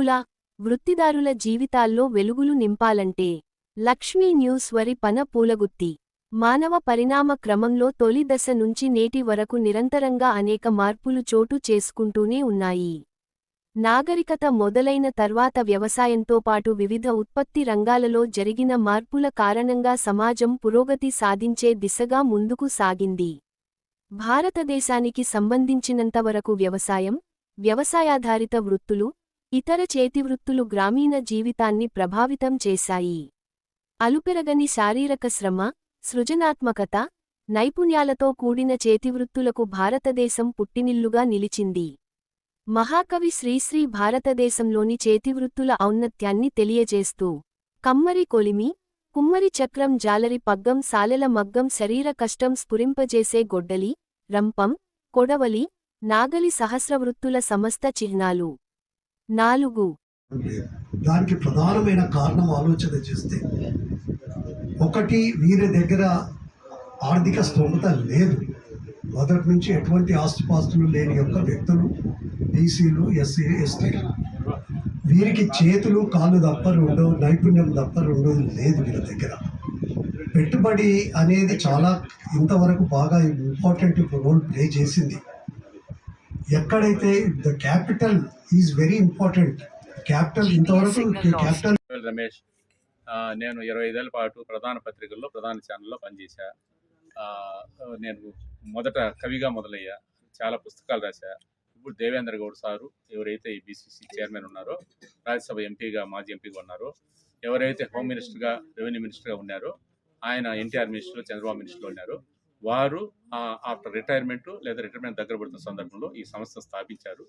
ఉద్యోగుల వృత్తిదారుల జీవితాల్లో వెలుగులు నింపాలంటే లక్ష్మీ న్యూస్ వరి పన పూలగుత్తి. మానవ పరిణామ క్రమంలో తొలి దశ నుంచి నేటి వరకు నిరంతరంగా అనేక మార్పులు చోటు చేసుకుంటూనే ఉన్నాయి. నాగరికత మొదలైన తర్వాత వ్యవసాయంతో పాటు వివిధ ఉత్పత్తి రంగాలలో జరిగిన మార్పుల కారణంగా సమాజం పురోగతి సాధించే దిశగా ముందుకు సాగింది. భారతదేశానికి సంబంధించినంతవరకు వ్యవసాయం వ్యవసాయాధారిత వృత్తులు ఇతర చేతివృత్తులు గ్రామీణ జీవితాన్ని ప్రభావితం చేశాయి. అలుపెరగని శారీరక శ్రమ సృజనాత్మకత నైపుణ్యాలతో కూడిన చేతివృత్తులకు భారతదేశం పుట్టినిల్లుగా నిలిచింది. మహాకవి శ్రీశ్రీ భారతదేశంలోని చేతివృత్తుల ఔన్నత్యాన్ని తెలియజేస్తూ కమ్మరి కొలిమి కుమ్మరి చక్రం జాలరి పగ్గం సాలెల మగ్గం శరీర కష్టం స్ఫురింపజేసే గొడ్డలి రంపం కొడవలి నాగలి సహస్రవృత్తుల సమస్త చిహ్నాలు. నాలుగు. దానికి ప్రధానమైన కారణం ఆలోచన చేస్తే ఒకటి వీరి దగ్గర ఆర్థిక స్తోమత లేదు. మొదటి నుంచి ఎటువంటి ఆస్తుపాస్తులు లేని యొక్క వ్యక్తులు బీసీలు ఎస్సీ ఎస్టీ వీరికి చేతులు కాళ్ళు దప్పరు ఉండవు నైపుణ్యం దప్పరు ఉండదు లేదు వీళ్ళ దగ్గర. పెట్టుబడి అనేది చాలా ఇంతవరకు బాగా ఇంపార్టెంట్ రోల్ ప్లే చేసింది. ఎక్కడైతే the capital is very important capital ఇంతవరకు క్యాపిటల్ రమేష్ నేను ఇరవై ఐదేళ్ళ పాటు ప్రధాన పత్రికల్లో ప్రధాన ఛానల్లో పనిచేశా. నేను మొదట కవిగా మొదలయ్యా. చాలా పుస్తకాలు రాశా. ఇప్పుడు దేవేంద్ర గౌడ్ సారు ఎవరైతే ఈ బీసీసీ చైర్మన్ ఉన్నారో రాజ్యసభ ఎంపీగా మాజీ ఎంపీగా ఉన్నారో ఎవరైతే హోమ్ మినిస్టర్గా రెవెన్యూ మినిస్టర్గా ఉన్నారో ఆయన ఎన్టీఆర్ మినిస్టర్ చంద్రబాబు మినిస్టర్ ఉన్నారు వారు ఆఫ్టర్ రిటైర్మెంట్ లేదా రిటైర్మెంట్ దగ్గర పడుతున్న సందర్భంలో ఈ సంస్థ స్థాపించారు.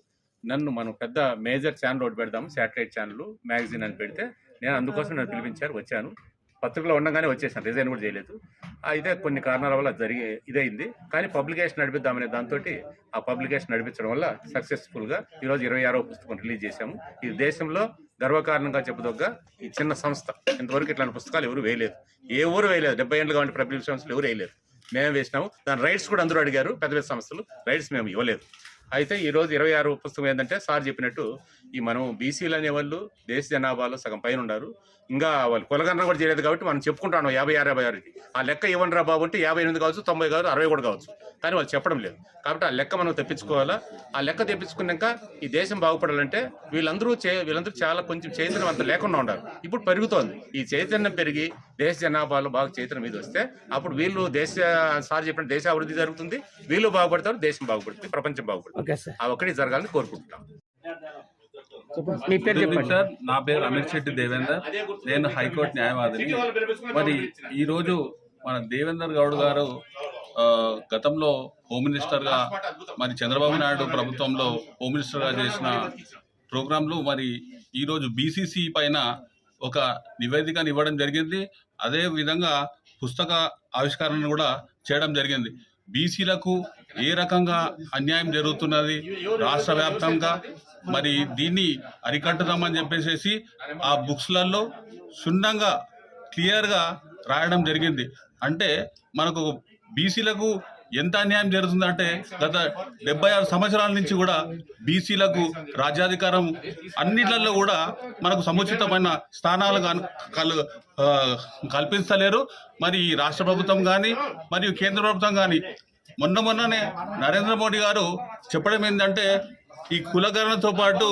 నన్ను మనం పెద్ద మేజర్ ఛానల్ ఒకటి పెడదాము శాటిలైట్ ఛానల్ మ్యాగజైన్ అని పెడితే నేను అందుకోసం నన్ను పిలిపించారు వచ్చాను. పత్రికలో ఉండగానే వచ్చేసాను రిజైన్ కూడా చేయలేదు. ఇదే కొన్ని కారణాల వల్ల జరిగే ఇదైంది. కానీ పబ్లికేషన్ నడిపిద్దామనే దాంతో ఆ పబ్లికేషన్ నడిపించడం వల్ల సక్సెస్ఫుల్గా ఈరోజు ఇరవై ఆరో పుస్తకం రిలీజ్ చేశాము. ఇది దేశంలో గర్వకారణంగా చెప్పదగ్గ ఈ చిన్న సంస్థ. ఇంతవరకు ఇట్లాంటి పుస్తకాలు ఎవరు వేయలేదు. ఏ ఊరు వేయలేదు. డెబ్బై ఏళ్ళు కావంటి పబ్లిక్ సంస్థలు ఎవరు వేయలేదు. మేము వేసినాము. దాని రైట్స్ కూడా అందరూ అడిగారు. పెద్ద పెద్ద సంస్థలు. రైట్స్ మేము ఇవ్వలేదు. అయితే ఈ రోజు ఇరవై ఆరు పుస్తకం ఏంటంటే సార్ చెప్పినట్టు ఈ మనం బీసీలు అనేవాళ్ళు దేశ జనాభాలో సగం పైన ఉన్నారు. ఇంకా వాళ్ళు కులగణన కూడా చేయలేదు కాబట్టి మనం చెప్పుకుంటాను యాభై ఆరు యాభై ఆరుకి ఆ లెక్క ఇవ్వండి రా బాబు అంటే యాభై ఎనిమిది కావచ్చు తొంభై కావచ్చు అరవై కూడా కావచ్చు. కానీ వాళ్ళు చెప్పడం లేదు. కాబట్టి ఆ లెక్క మనం తెప్పించుకోవాలా? ఆ లెక్క తెప్పించుకున్నాక ఈ దేశం బాగుపడాలంటే వీళ్ళందరూ చే వీళ్ళందరూ చాలా కొంచెం చైతన్యం అంత లేకుండా ఉన్నారు ఇప్పుడు పెరుగుతోంది. ఈ చైతన్యం పెరిగి దేశ జనాభాలో బాగా చైతన్యం మీద వస్తే అప్పుడు వీళ్ళు దేశ సార్ చెప్పిన దేశ అభివృద్ధి జరుగుతుంది. వీళ్ళు బాగుపడతారు దేశం బాగుపడుతుంది ప్రపంచం బాగుపడుతుంది. Okay sir. ఆ ఒక్కటి జరగాలని కోరుకుంటున్నాం. మీ పేరు చెప్పండి. సార్. నా పేరు అమిత్ శెట్టి దేవేందర్. నేను హైకోర్టు న్యాయవాదిని. మరి ఈరోజు మన దేవేందర్ గౌడ్ గారు గతంలో హోమ్ మినిస్టర్గా మరి చంద్రబాబు నాయుడు ప్రభుత్వంలో హోమ్ మినిస్టర్గా చేసిన ప్రోగ్రాంలు మరి ఈరోజు బీసీసీ పైన ఒక నివేదికను ఇవ్వడం జరిగింది. అదే విధంగా పుస్తక ఆవిష్కరణ కూడా చేయడం జరిగింది. బీసీలకు ఏ రకంగా అన్యాయం జరుగుతున్నది రాష్ట్ర వ్యాప్తంగా? మరి దీన్ని అరికట్టుదామని చెప్పేసి ఆ బుక్స్లలో క్షుణ్ణంగా క్లియర్గా రాయడం జరిగింది. అంటే మనకు బీసీలకు ఎంత అన్యాయం జరుగుతుందంటే గత డెబ్బై ఆరు సంవత్సరాల నుంచి కూడా బీసీలకు రాజ్యాధికారం అన్నిట్లలో కూడా మనకు సముచితమైన స్థానాలు కాను- మరి ఈ రాష్ట్ర ప్రభుత్వం కానీ మరియు కేంద్ర ప్రభుత్వం కానీ మొన్న మొన్ననే నరేంద్ర మోడీ గారు చెప్పడం ఏంటంటే ఈ కులగణనతో పాటు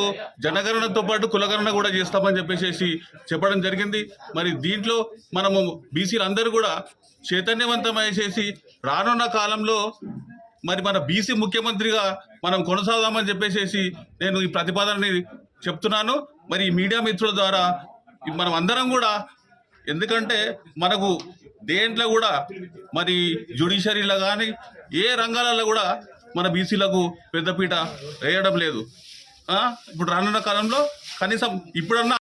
జనగణనతో పాటు కులగణన కూడా చేస్తామని చెప్పేసి చెప్పడం జరిగింది. మరి దీంట్లో మనము బీసీలు అందరూ కూడా చైతన్యవంతమయ్యేసేసి రానున్న కాలంలో మరి మన బీసీ ముఖ్యమంత్రిగా మనం కొనసాగుదామని చెప్పేసి నేను ఈ ప్రతిపాదనని చెప్తున్నాను. మరి మీడియా మిత్రుల ద్వారా మనం అందరం కూడా ఎందుకంటే మనకు దేంట్లో కూడా మరి జ్యుడిషరీలో కానీ ఏ రంగాలలో కూడా మన బీసీలకు పెద్దపీట వేయడం లేదు. ఇప్పుడు రానున్న కాలంలో కనీసం ఇప్పుడన్నా